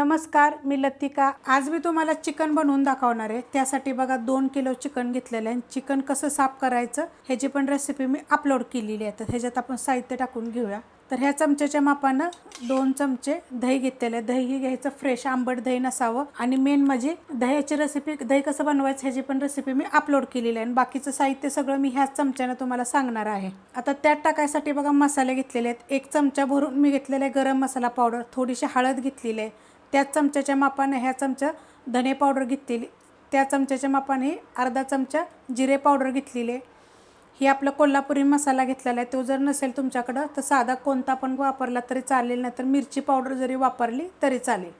नमस्कार मी लतिका. आज मी तुम्हाला चिकन बनवून दाखवणार आहे. त्यासाठी बघा दोन किलो चिकन घेतलेलं आहे. चिकन कसं साफ करायचं ह्याची पण रेसिपी मी अपलोड केलेली आहे. तर ह्याच्यात आपण साहित्य टाकून घेऊया. तर ह्या चमच्याच्या मापानं दोन चमचे दही घेतलेलं आहे. दही घ्यायचं फ्रेश आंबट दही नसावं. आणि मेन म्हणजे दह्याची रेसिपी दही कसं बनवायचं ह्याची पण रेसिपी मी अपलोड केलेली आहे. आणि बाकीचं साहित्य सगळं मी ह्याच चमच्यानं तुम्हाला सांगणार आहे. आता त्यात टाकायसाठी बघा मसाले घेतलेले आहेत. एक चमचा भरून मी घेतलेला आहे गरम मसाला पावडर थोडीशी हळद घेतलेली आहे. त्याच चमच्याच्या मापाने ह्या चमचा धने पावडर घेतलेली त्या चमच्याच्या मापाने अर्धा चमचा जिरे पावडर घेतलेली आहे. ही आपला कोल्हापुरी मसाला घेतलेला आहे. तो जर नसेल तुमच्याकडं तर साधा कोणता पण वापरला तरी चालेल नाही तर मिरची पावडर जरी वापरली तरी चालेल.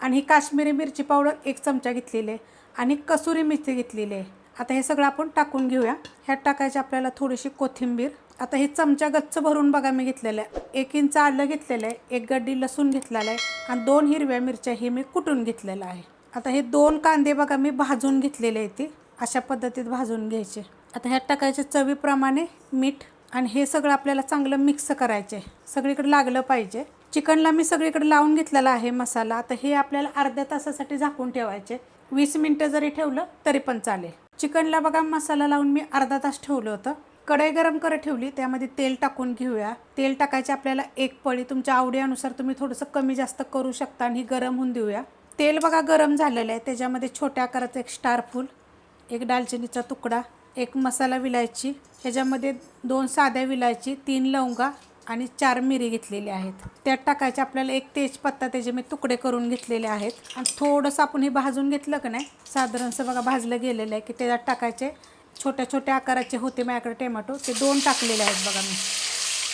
आणि ही काश्मीरी मिरची पावडर एक चमचा घेतलेली आहे. आणि कसुरी मिरची घेतलेली आहे. आता हे सगळं आपण टाकून घेऊया. ह्यात टाकायची आपल्याला थोडीशी कोथिंबीर. आता हे चमचा गच्च भरून बघा मी घेतलेलं आहे. एक इंच आलं घेतलेलं आहे एक गड्डी लसूण घेतलेला आहे आणि दोन हिरव्या मिरच्या हे मी कुटून घेतलेलं आहे. आता हे दोन कांदे बघा मी भाजून घेतलेले आहेत ते. अशा पद्धतीत भाजून घ्यायचे. आता ह्यात टाकायचे चवीप्रमाणे मीठ आणि हे सगळं आपल्याला चांगलं मिक्स करायचे. सगळीकडे लागलं पाहिजे. चिकनला मी सगळीकडे लावून घेतलेला आहे मसाला. आता हे आपल्याला अर्ध्या तासासाठी झाकून ठेवायचे. वीस मिनटं जरी ठेवलं तरी पण चालेल. चिकनला बघा मसाला लावून मी अर्धा तास ठेवलं होतं. कढई गरम करत ठेवली त्यामध्ये तेल टाकून घेऊया. तेल टाकायचे आपल्याला एक पळी तुमच्या आवडीनुसार तुम्ही थोडंसं कमी जास्त करू शकता आणि गरम होऊन देऊया. तेल बघा गरम झालेलं आहे. त्याच्यामध्ये छोट्या आकाराचं एक स्टार फूल एक दालचिनीचा तुकडा एक मसाला विलायची ह्याच्यामध्ये दोन साध्या विलायची तीन लवंगा आणि चार मिरी घेतलेली आहेत. त्यात टाकायचे आपल्याला एक तेजपत्ता त्याचे मी तुकडे करून घेतलेले आहेत. आणि थोडंसं आपण हे भाजून घेतलं का नाही साधारणसं बघा भाजलं गेलेलं आहे की त्याच्यात टाकायचे छोट्या छोट्या आकाराचे होते माझ्याकडे टोमॅटो ते दोन टाकलेले आहेत बघा मी.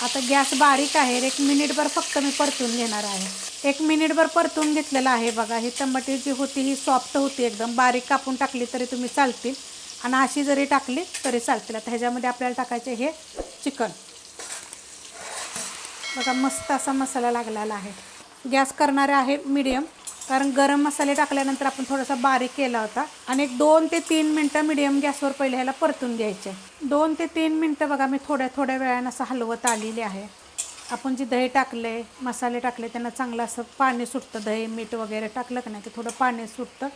आता गॅस बारीक आहे. एक मिनिटभर फक्त मी परतून घेणार आहे. एक मिनिटभर परतून घेतलेलं आहे बघा. ही टमाटी जी होती ही सॉफ्ट होती एकदम. बारीक कापून टाकली तरी तुम्ही चालतील. आणि अशी जरी टाकली तरी चालतील. आता ह्याच्यामध्ये आपल्याला टाकायचे हे चिकन. बघा मस्त असा मसाला लागलेला आहे. गॅस करणारे आहे मीडियम कारण गरम मसाले टाकल्यानंतर आपण थोडासा बारीक केला होता. आणि एक दोन ते तीन मिनटं मिडियम गॅसवर पहिले ह्याला परतून घ्यायचे. दोन ते तीन मिनटं बघा मी थोड्या थोड्या वेळानं असं हलवत आलेली आहे. आपण जे दही टाकले मसाले टाकले त्यांना चांगलं असं पाणी सुटतं. दही मीठ वगैरे टाकलं का नाही की थोडं पाणी सुटतं.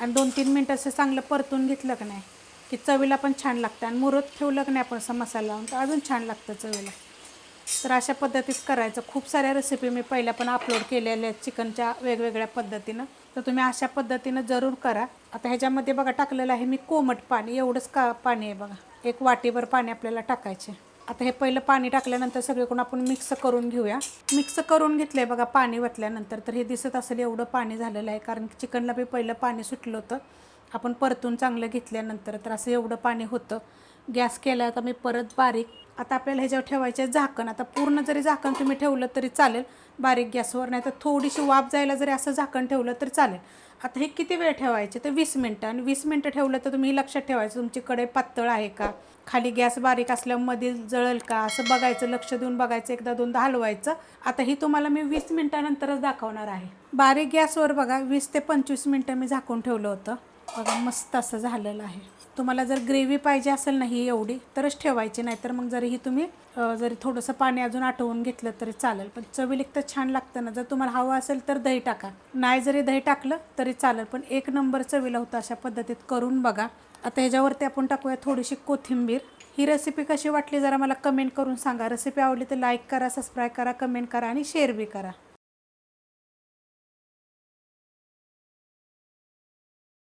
आणि दोन तीन मिनटं असं चांगलं परतून घेतलं का नाही की चवीला पण छान लागतं. आणि मुरत ठेवलं का नाही आपण असं मसाला लावून तर अजून छान लागतं चवीला. तर अशा पद्धतीत करायचं. खूप साऱ्या रेसिपी मी पहिल्या पण अपलोड केलेल्या आहेत चिकनच्या वेगवेगळ्या पद्धतीनं. तर तुम्ही अशा पद्धतीनं जरूर करा. आता ह्याच्यामध्ये बघा टाकलेलं आहे मी कोमट पाणी. एवढंच का पाणी आहे बघा. एक वाटीभर पाणी आपल्याला टाकायचे. आता हे पहिलं पाणी टाकल्यानंतर सगळीकडून आपण मिक्स करून घेऊया. मिक्स करून घेतलं आहे बघा पाणी वतल्यानंतर. तर हे दिसत असेल एवढं पाणी झालेलं आहे. कारण चिकनला बी पहिलं पाणी सुटलं होतं. आपण परतून चांगलं घेतल्यानंतर तर असं एवढं पाणी होतं. गॅस केला आता मी परत बारीक आता आपल्याला ह्याच्यावर ठेवायचे झाकण. आता पूर्ण जरी झाकण तुम्ही ठेवलं तरी चालेल बारीक गॅसवर नाही तर थोडीशी वाफ जायला जरी असं झाकण ठेवलं तरी चालेल. आता हे किती वेळ ठेवायचे? तर वीस मिनटं. आणि वीस मिनटं ठेवलं तर तुम्ही लक्षात ठेवायचं तुमची कढई पातळ आहे का? खाली गॅस बारीक असल्यामध्ये जळेल जळल का? असं बघायचं लक्ष देऊन बघायचं एकदा दोनदा हलवायचं. आता ही तुम्हाला मी वीस मिनटानंतरच दाखवणार आहे. बारीक गॅसवर बघा वीस ते पंचवीस मिनटं मी झाकून ठेवलं होतं. बघा मस्त असं झालेलं आहे. तुम्हाला जर ग्रेव्ही पाहिजे असेल ना ही एवढी तरच ठेवायची नाही तर मग जरी ही तुम्ही जरी थोडंसं पाणी अजून आटवून घेतलं तरी चालेल. पण चवीलिक तर छान लागतं ना जर तुम्हाला हवं असेल तर दही टाका. नाही जरी दही टाकलं तरी चालेल पण एक नंबर चवीला होतं अशा पद्धतीत करून बघा. आता ह्याच्यावरती आपण टाकूया थोडीशी कोथिंबीर. ही रेसिपी कशी वाटली जरा मला कमेंट करून सांगा. रेसिपी आवडली तर लाईक करा सबस्क्राईब करा कमेंट करा आणि शेअर बी करा.